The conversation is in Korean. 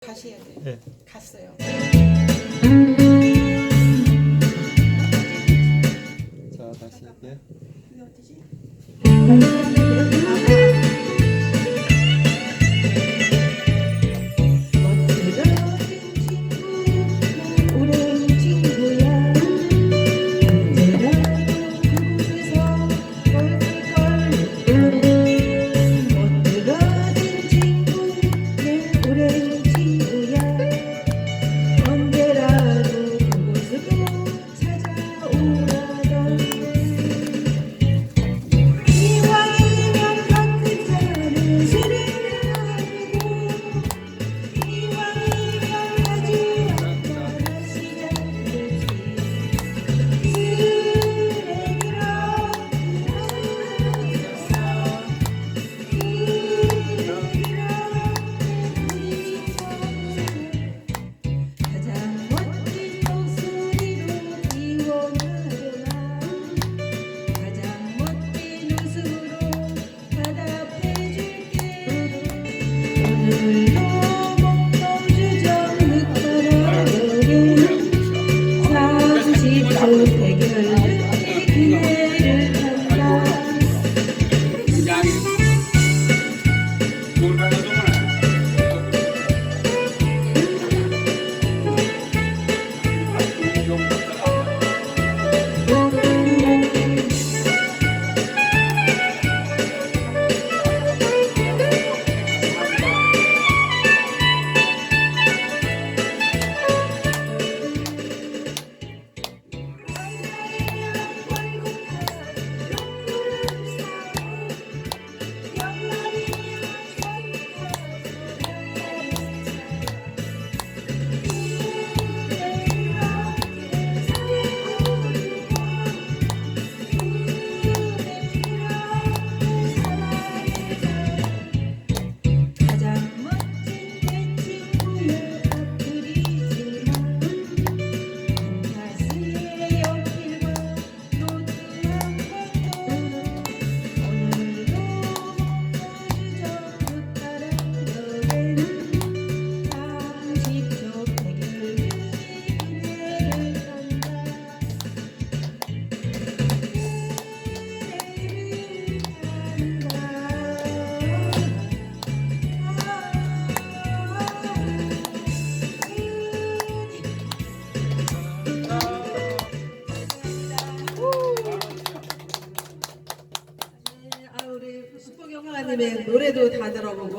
다시 해야 돼. 네. 갔어요. 자 다시 예. 이게 어디지? 목사님의 노래도 다 들어보고.